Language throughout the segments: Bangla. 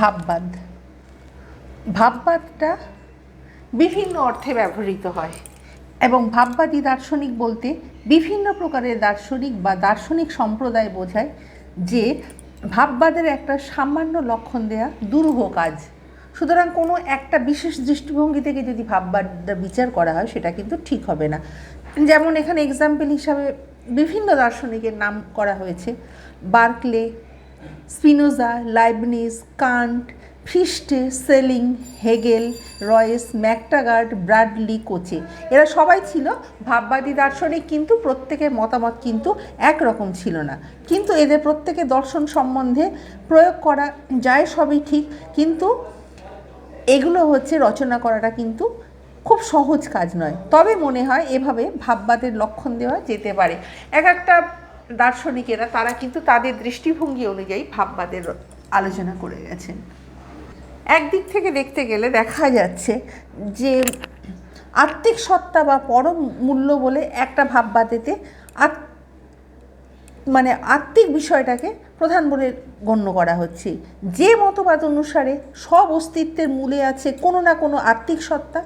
ভাববাদ। ভাববাদটা বিভিন্ন অর্থে ব্যবহৃত হয় এবং ভাববাদী দার্শনিক বলতে বিভিন্ন প্রকারের দার্শনিক বা দার্শনিক সম্প্রদায় বোঝায় যে ভাববাদের একটা সামান্য লক্ষণ দেয়া দুরূহ কাজ। সুতরাং কোনো একটা বিশেষ দৃষ্টিভঙ্গি থেকে যদি ভাববাদটা বিচার করা হয়, সেটা কিন্তু ঠিক হবে না। যেমন এখানে এক্সাম্পল হিসাবে বিভিন্ন দার্শনিকের নাম করা হয়েছে। Berkeley Spinoza, Leibniz, Kant, Fichte, Schelling, Hegel, Royce, McTaggart Bradley Croce. এরা সবাই ছিল ভাববাদী দার্শনিক, কিন্তু প্রত্যেকের মতামত কিন্তু একরকম ছিল না। কিন্তু এদের প্রত্যেকের দর্শন সম্বন্ধে প্রয়োগ করা যায় সবই ঠিক, কিন্তু এগুলো হচ্ছে রচনা করাটা কিন্তু খুব সহজ কাজ নয়। তবে মনে হয় এভাবে ভাববাদের লক্ষণ দেওয়া যেতে পারে। এক একটা দার্শনিকেরা, তারা কিন্তু তাদের দৃষ্টিভঙ্গি অনুযায়ী ভাববাদের আলোচনা করে গেছেন। একদিক থেকে দেখতে গেলে দেখা যাচ্ছে যে আত্মিক সত্তা বা পরম মূল্য বলে একটা ভাববাদেতে আত মানে আত্মিক বিষয়টাকে প্রধান বলে গণ্য করা হচ্ছে। যে মতবাদ অনুসারে সব অস্তিত্বের মূলে আছে কোনো না কোনো আত্মিক সত্তা,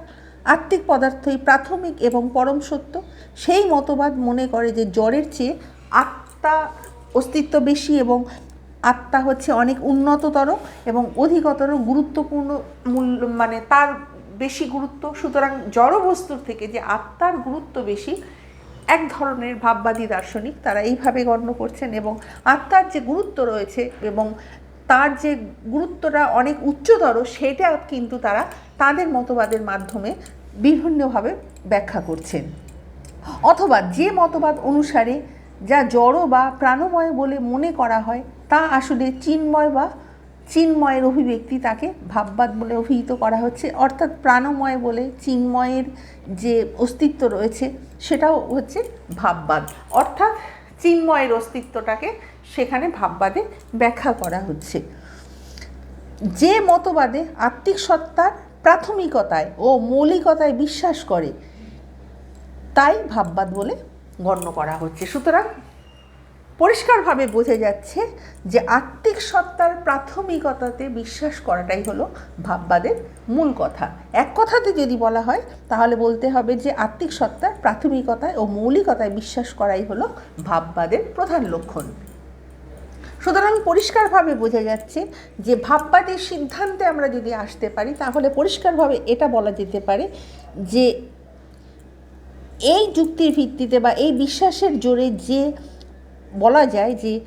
আত্মিক পদার্থই প্রাথমিক এবং পরম সত্য। সেই মতবাদ মনে করে যে জ্বরের চেয়ে আত্মা অস্তিত্ব বেশি এবং আত্মা হচ্ছে অনেক উন্নততর এবং অধিকতর গুরুত্বপূর্ণ মূল্য মানে তার বেশি গুরুত্ব। সুতরাং জড় বস্তুর থেকে যে আত্মার গুরুত্ব বেশি, এক ধরনের ভাববাদী দার্শনিক তারা এইভাবে গণ্য করছেন এবং আত্মার যে গুরুত্ব রয়েছে এবং তার যে গুরুত্বটা অনেক উচ্চতর, সেটা কিন্তু তারা তাদের মতবাদের মাধ্যমে বিভিন্নভাবে ব্যাখ্যা করছেন। অথবা যে মতবাদ অনুসারে যা জড় বা প্রাণময় বলে মনে করা হয়, তা আসলে চিন্ময় বা চিন্ময়ের অভিব্যক্তি তাকে ভাববাদ বলে অভিহিত করা হচ্ছে। অর্থাৎ প্রাণময় বলে চিন্ময়ের যে অস্তিত্ব রয়েছে, সেটাও হচ্ছে ভাববাদ। অর্থাৎ চিন্ময়ের অস্তিত্বটাকে সেখানে ভাববাদে ব্যাখ্যা করা হচ্ছে। যে মতবাদে আত্মিক সত্তার প্রাথমিকতায় ও মৌলিকতায় বিশ্বাস করে, তাই ভাববাদ বলে গণ্য করা হচ্ছে। সুতরাং পরিষ্কারভাবে বোঝা যাচ্ছে যে আত্মিক সত্তার প্রাথমিকতাতে বিশ্বাস করাটাই হলো ভাববাদের মূল কথা। এক কথাতে যদি বলা হয়, তাহলে বলতে হবে যে আত্মিক সত্তার প্রাথমিকতায় ও মৌলিকতায় বিশ্বাস করাই হলো ভাববাদের প্রধান লক্ষণ। সুতরাং পরিষ্কারভাবে বোঝা যাচ্ছে যে ভাববাদের সিদ্ধান্তে আমরা যদি আসতে পারি, তাহলে পরিষ্কারভাবে এটা বলা যেতে পারে যে এই যুক্তির ভিত্তিতে বা এই বিশ্বাসের জোরে যে বলা যায় যে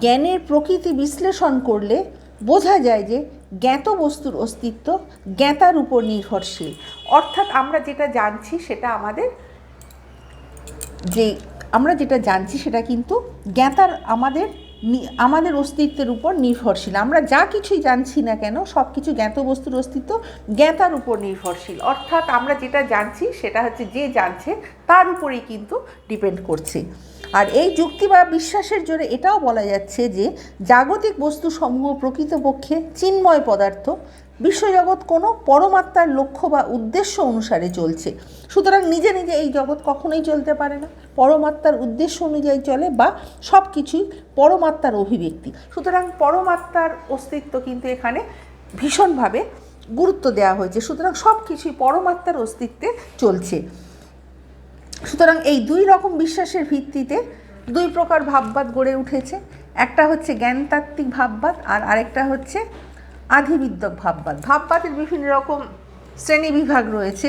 জ্ঞানের প্রকৃতি বিশ্লেষণ করলে বোঝা যায় যে জ্ঞাত বস্তুর অস্তিত্ব জ্ঞাতার উপর নির্ভরশীল। অর্থাৎ আমরা যেটা জানছি সেটা আমাদের যে আমরা যেটা জানছি সেটা কিন্তু জ্ঞাতার আমাদের আমাদের অস্তিত্বের উপর নির্ভরশীল। আমরা যা কিছুই জানছি না কেন সব কিছু জ্ঞাত বস্তুর অস্তিত্ব জ্ঞাতার উপর নির্ভরশীল। অর্থাৎ আমরা যেটা জানছি, সেটা হচ্ছে যে জানছে, তার উপরেই কিন্তু ডিপেন্ড করছে। আর এই যুক্তি বা বিশ্বাসের জোরে এটাও বলা যাচ্ছে যে, জাগতিক বস্তুসমূহ প্রকৃতপক্ষে চিন্ময় পদার্থ বিশ্বজগৎ কোনো পরমাত্মার লক্ষ্য বা উদ্দেশ্য অনুসারে চলছে। সুতরাং নিজে নিজে এই জগৎ কখনোই চলতে পারে না। পরমাত্মার উদ্দেশ্য অনুযায়ী চলে বা সব কিছুই পরমাত্মার অভিব্যক্তি। সুতরাং পরমাত্মার অস্তিত্ব কিন্তু এখানে ভীষণভাবে গুরুত্ব দেওয়া হয়েছে। সুতরাং সব কিছুই পরমাত্মার অস্তিত্বে চলছে। সুতরাং এই দুই রকম বিশ্বাসের ভিত্তিতে দুই প্রকার ভাববাদ গড়ে উঠেছে। একটা হচ্ছে জ্ঞানতাত্ত্বিক ভাববাদ আর আরেকটা হচ্ছে আধিবিদ্যক ভাববাদ। ভাববাদের বিভিন্ন রকম শ্রেণীবিভাগ রয়েছে।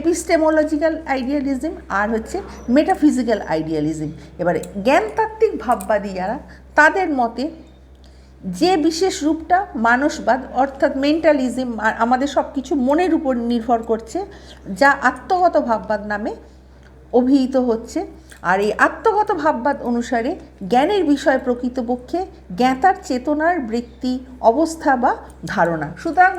এপিস্টেমোলজিক্যাল আইডিয়ালিজম আর হচ্ছে মেটাফিজিক্যাল আইডিয়ালিজম এবারে জ্ঞানতাত্ত্বিক ভাববাদী যারা, তাদের মতে যে বিশেষ রূপটা মানসবাদ অর্থাৎ মেন্টালিজম আমাদের সব কিছু মনের উপর নির্ভর করছে, যা আত্মগত ভাববাদ নামে অভিহিত হচ্ছে। আর এই আত্মগত ভাববাদ অনুসারে জ্ঞানের বিষয় প্রকৃতপক্ষে জ্ঞাতার চেতনার বৃত্তি, অবস্থা বা ধারণা। সুতরাং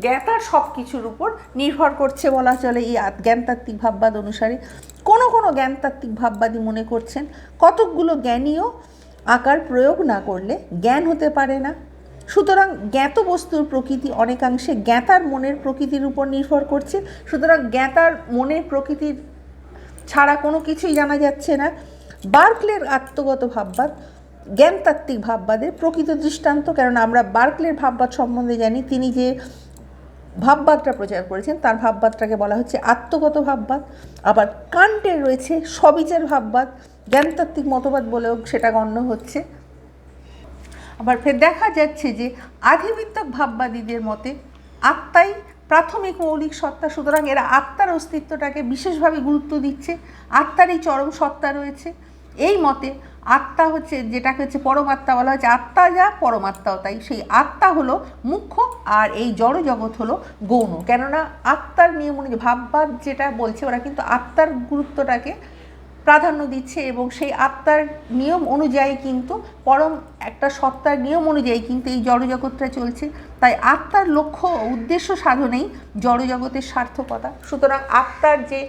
জ্ঞাতার সব কিছুর উপর নির্ভর করছে বলা চলে এই জ্ঞানতাত্ত্বিক ভাববাদ অনুসারে। কোনো কোনো জ্ঞানতাত্ত্বিক ভাববাদী মনে করছেন, কতকগুলো জ্ঞানীয় আকার প্রয়োগ না করলে জ্ঞান হতে পারে না। সুতরাং জ্ঞাত বস্তুর প্রকৃতি অনেকাংশে জ্ঞাতার মনের প্রকৃতির উপর নির্ভর করছে। সুতরাং জ্ঞাতার মনের প্রকৃতির ছাড়া কোনো কিছুই জানা যাচ্ছে না। বার্কলের আত্মগত ভাববাদ, জ্ঞানতাত্ত্বিক ভাববাদের প্রকৃত দৃষ্টান্ত, কেননা আমরা বার্কলের ভাববাদ সম্বন্ধে জানি, তিনি যে ভাববাদটা প্রচার করেছেন, তার ভাববাদটাকে বলা হচ্ছে আত্মগত ভাববাদ। আবার কান্টের রয়েছে সবিচার ভাববাদ, জ্ঞানতাত্ত্বিক মতবাদ বলেও সেটা গণ্য হচ্ছে। আবার ফের দেখা যাচ্ছে যে আধিবিত্যক ভাববাদীদের মতে আত্মাই প্রাথমিক মৌলিক সত্তা, সুতরাং এরা আত্মার অস্তিত্বটাকে বিশেষভাবে গুরুত্ব দিচ্ছে। আত্মার এই চরম সত্তা রয়েছে। এই মতে আত্মা হচ্ছে, যেটাকে হচ্ছে পরমাত্মা বলা হচ্ছে আত্মা যা পরমাত্মাও তাই। সেই আত্মা হলো মুখ্য, আর এই জড় জগৎ হলো গৌণ। কেননা আত্মার নিয়ম অনুযায়ী ভাববাদ যেটা বলছে, ওরা কিন্তু আত্মার গুরুত্বটাকে প্রাধান্য দিচ্ছে এবং সেই আত্মার নিয়ম অনুযায়ী কিন্তু, পরম একটা সত্তার নিয়ম অনুযায়ী কিন্তু এই জড়জগৎটা চলছে। তাই আত্মার লক্ষ্য উদ্দেশ্য সাধনেই জড়জগতের সার্থকতা। সুতরাং আত্মার যে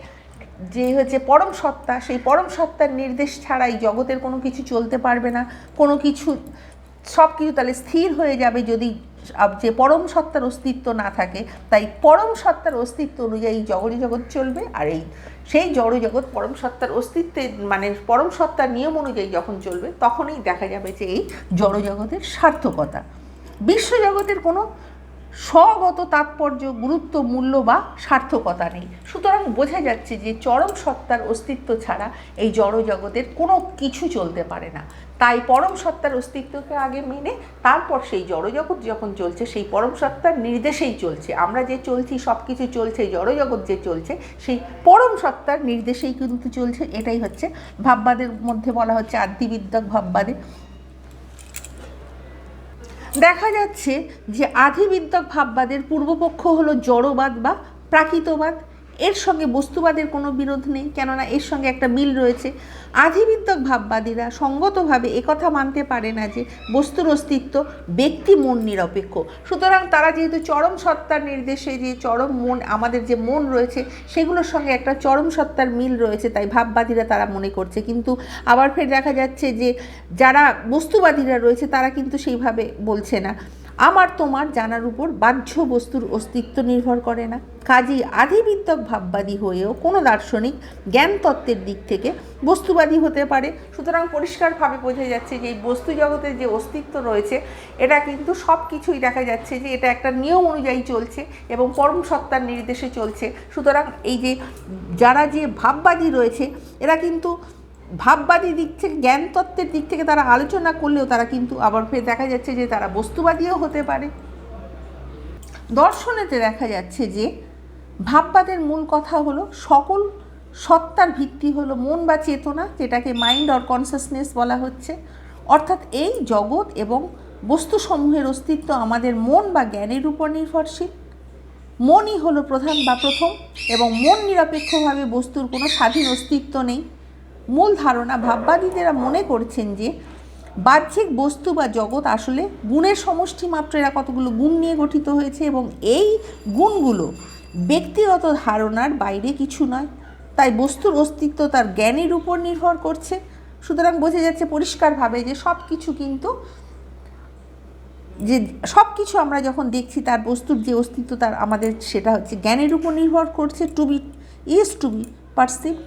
যে হচ্ছে পরম সত্তা, সেই পরম সত্তার নির্দেশ ছাড়াই জগতের কোনো কিছু চলতে পারবে না। কোনো কিছু সব কিছু তাহলে স্থির হয়ে যাবে যদি যে পরম সত্তার অস্তিত্ব না থাকে, তাই পরম সত্তার অস্তিত্ব অনুযায়ী জগৎ জগৎ চলবে। আর এই, সেই জড় জগৎ পরম সত্তার অস্তিত্বের মানে পরম সত্তার নিয়ম অনুযায়ী যখন চলবে, তখনই দেখা যাবে যে এই জড় জগতের সার্থকতা। বিশ্বজগতের কোনো স্বগত তাৎপর্য, গুরুত্ব, মূল্য বা সার্থকতা নেই। সুতরাং বোঝা যাচ্ছে যে চরম সত্তার অস্তিত্ব ছাড়া এই জড় জগতের কোনো কিছু চলতে পারে না। তাই পরম সত্তার অস্তিত্বকে আগে মেনে তারপর সেই জড়জগৎ যখন চলছে, সেই পরম সত্তার নির্দেশেই চলছে। আমরা যে চলছি সব কিছু চলছে, জড়জগৎ যে চলছে, সেই পরম সত্তার নির্দেশেই কিন্তু চলছে। এটাই হচ্ছে ভাববাদের মধ্যে বলা হচ্ছে আদিবিদ্যক ভাববাদে। দেখা যাচ্ছে যে আধিবিদ্যক ভাববাদের পূর্বপক্ষ হলো জড়বাদ বা প্রাকৃতবাদ। এর সঙ্গে বস্তুবাদের কোনো বিরোধ নেই, কেননা এর সঙ্গে একটা মিল রয়েছে। আধিবিদ্যক ভাববাদীরা সঙ্গতভাবে একথা মানতে পারে না যে বস্তুর অস্তিত্ব ব্যক্তি মন নিরপেক্ষ। সুতরাং তারা যেহেতু চরম সত্তার নির্দেশে যে চরম মন, আমাদের যে মন রয়েছে, সেগুলোর সঙ্গে একটা চরম সত্তার মিল রয়েছে, তাই ভাববাদীরা তারা মনে করছে। কিন্তু আবার ফের দেখা যাচ্ছে যে যারা বস্তুবাদীরা রয়েছে, তারা কিন্তু সেইভাবে বলছে না। আমার তোমার জানার উপর বাহ্য বস্তুর অস্তিত্ব নির্ভর করে না। কাজেই আধিবিদ্যক ভাববাদী হয়েও কোনো দার্শনিক জ্ঞান তত্ত্বের দিক থেকে বস্তুবাদী হতে পারে। সুতরাং পরিষ্কারভাবে বোঝা যাচ্ছে যে এই বস্তু জগতের যে অস্তিত্ব রয়েছে, এটা কিন্তু সব কিছুই দেখা যাচ্ছে যে এটা একটা নিয়ম অনুযায়ী চলছে এবং পরম সত্তার নির্দেশে চলছে। সুতরাং এই যে যারা যে ভাববাদী রয়েছে, এরা কিন্তু ভাববাদী দিক থেকে জ্ঞান তত্ত্বের দিক থেকে তারা আলোচনা করলেও তারা কিন্তু আবার ফের দেখা যাচ্ছে যে তারা বস্তুবাদীও হতে পারে। দর্শনেতে দেখা যাচ্ছে যে ভাববাদের মূল কথা হলো সকল সত্তার ভিত্তি হলো মন বা চেতনা, যেটাকে মাইন্ড অর কনসাসনেস বলা হচ্ছে। অর্থাৎ এই জগৎ এবং বস্তুসমূহের অস্তিত্ব আমাদের মন বা জ্ঞানের উপর নির্ভরশীল। মনই হলো প্রধান বা প্রথম এবং মন নিরপেক্ষভাবে বস্তুর কোনো স্বাধীন অস্তিত্ব নেই। মূল ধারণা ভাববাদীদেরা মনে করছেন যে বাহ্যিক বস্তু বা জগৎ আসলে গুণের সমষ্টি মাত্র। এরা কতগুলো গুণ নিয়ে গঠিত হয়েছে এবং এই গুণগুলো ব্যক্তিগত ধারণার বাইরে কিছু নয়, তাই বস্তুর অস্তিত্ব তার জ্ঞানের উপর নির্ভর করছে। সুতরাং বোঝা যাচ্ছে পরিষ্কারভাবে যে সব কিছু কিন্তু যে সব কিছু আমরা যখন দেখছি, তার বস্তুর যে অস্তিত্ব, তার আমাদের সেটা হচ্ছে জ্ঞানের উপর নির্ভর করছে। To be is to be perceived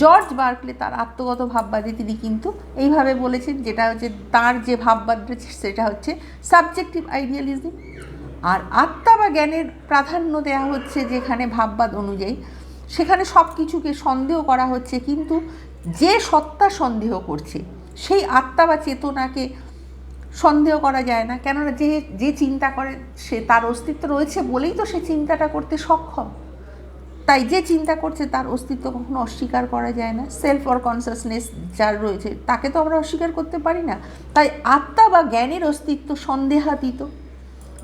George Berkeley তার আত্মগত ভাববাদে তিনি কিন্তু এইভাবে বলেছেন যেটা হচ্ছে তার যে ভাববাদ রয়েছে সেটা হচ্ছে সাবজেক্টিভ আইডিয়ালিজম আর আত্মা বা জ্ঞানের প্রাধান্য দেওয়া হচ্ছে যেখানে ভাববাদ অনুযায়ী। সেখানে সব কিছুকে সন্দেহ করা হচ্ছে কিন্তু যে সত্তা সন্দেহ করছে, সেই আত্মা বা চেতনাকে সন্দেহ করা যায় না। কেননা যে যে চিন্তা করে সে তার অস্তিত্ব রয়েছে বলেই তো সে চিন্তাটা করতে সক্ষম। তাই যে চিন্তা করছে তার অস্তিত্ব কখনো অস্বীকার করা যায় না। সেলফ অর কনসাসনেস যার রয়েছে, তাকে তো আমরা অস্বীকার করতে পারি না। তাই আত্মা বা জ্ঞানের অস্তিত্ব সন্দেহাতীত।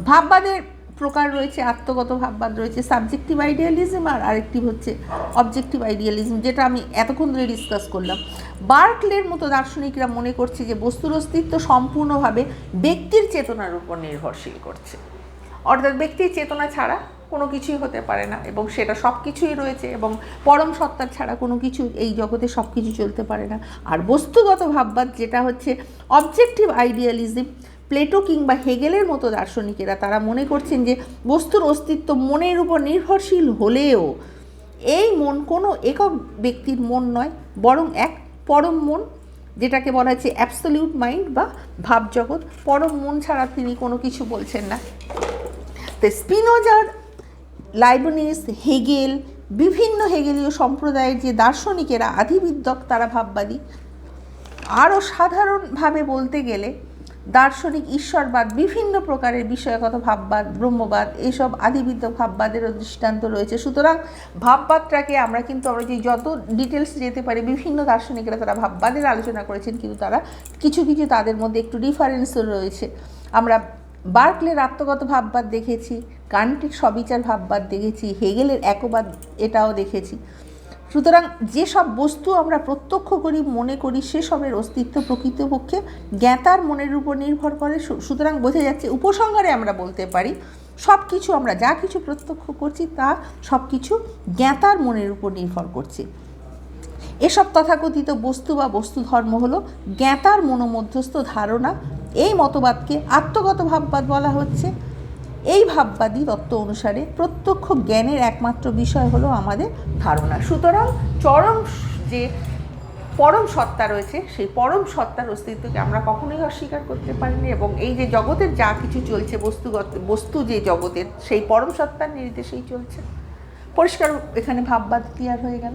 ভাববাদের প্রকার রয়েছে, আত্মগত ভাববাদ রয়েছে সাবজেক্টিভ আইডিয়ালিজম আর আরেকটি হচ্ছে অবজেক্টিভ আইডিয়ালিজম যেটা আমি এতক্ষণ ধরে ডিসকাস করলাম। বার্কলের মতো দার্শনিকরা মনে করছে যে বস্তুর অস্তিত্ব সম্পূর্ণভাবে ব্যক্তির চেতনার উপর নির্ভরশীল করছে। অর্থাৎ ব্যক্তির চেতনা ছাড়া কোনো কিছুই হতে পারে না এবং সেটা সব কিছুই রয়েছে এবং পরম সত্তার ছাড়া কোনো কিছু এই জগতে সব কিছু চলতে পারে না। আর বস্তুগত ভাববাদ যেটা হচ্ছে অবজেক্টিভ আইডিয়ালিজম প্লেটো কিংবা হেগেলের মতো দার্শনিকেরা তারা মনে করছেন যে বস্তুর অস্তিত্ব মনের উপর নির্ভরশীল হলেও এই মন কোনো একক ব্যক্তির মন নয়, বরং এক পরম মন, যেটাকে বলা হচ্ছে অ্যাবসলিউট মাইন্ড বা ভাবজগৎ। পরম মন ছাড়া তিনি কোনো কিছু বলছেন না। তো স্পিনোজার লাইবনিস, হেগেল, বিভিন্ন হেগেলীয় সম্প্রদায়ের যে দার্শনিকেরা, আধিবিদ্যক, তারা ভাববাদী। আরও সাধারণভাবে বলতে গেলে, দার্শনিক ঈশ্বরবাদ বিভিন্ন প্রকারের বিষয়গত ভাববাদ, ব্রহ্মবাদ, এসব আদিবিদ্য ভাববাদেরও দৃষ্টান্ত রয়েছে। সুতরাং ভাববাদটাকে আমরা কিন্তু, আমরা যে যত ডিটেলস যেতে পারি, বিভিন্ন দার্শনিকরা তারা ভাববাদের আলোচনা করেছেন, কিন্তু তারা কিছু কিছু তাদের মধ্যে একটু ডিফারেন্সও রয়েছে। আমরা বার্কলের আত্মগত ভাববাদ দেখেছি কান্টির সবিচার ভাববাদ দেখেছি, হেগেলের একবাদ এটাও দেখেছি। সুতরাং যেসব বস্তু আমরা প্রত্যক্ষ করি, মনে করি, সেসবের অস্তিত্ব প্রকৃতপক্ষে জ্ঞাতার মনের উপর নির্ভর করে। সুতরাং বোঝা যাচ্ছে উপসংহারে আমরা বলতে পারি সব কিছু আমরা যা কিছু প্রত্যক্ষ করছি, তা সব কিছু জ্ঞাতার মনের উপর নির্ভর করছে। এসব তথাকথিত বস্তু বা বস্তু ধর্ম হল জ্ঞাতার মনোমধ্যস্থ ধারণা এই মতবাদকে আত্মগত ভাববাদ বলা হচ্ছে। এই ভাববাদী তত্ত্ব অনুসারে প্রত্যক্ষ জ্ঞানের একমাত্র বিষয় হলো আমাদের ধারণা। সুতরাং চরম যে পরম সত্তা রয়েছে, সেই পরম সত্তার অস্তিত্বকে আমরা কখনোই অস্বীকার করতে পারিনি এবং এই যে জগতের যা কিছু চলছে, বস্তুগত, বস্তু যে জগতের, সেই পরম সত্তার নির্দেশেই চলছে। পরিষ্কার এখানে ভাববাদ ক্লিয়ার হয়ে গেল।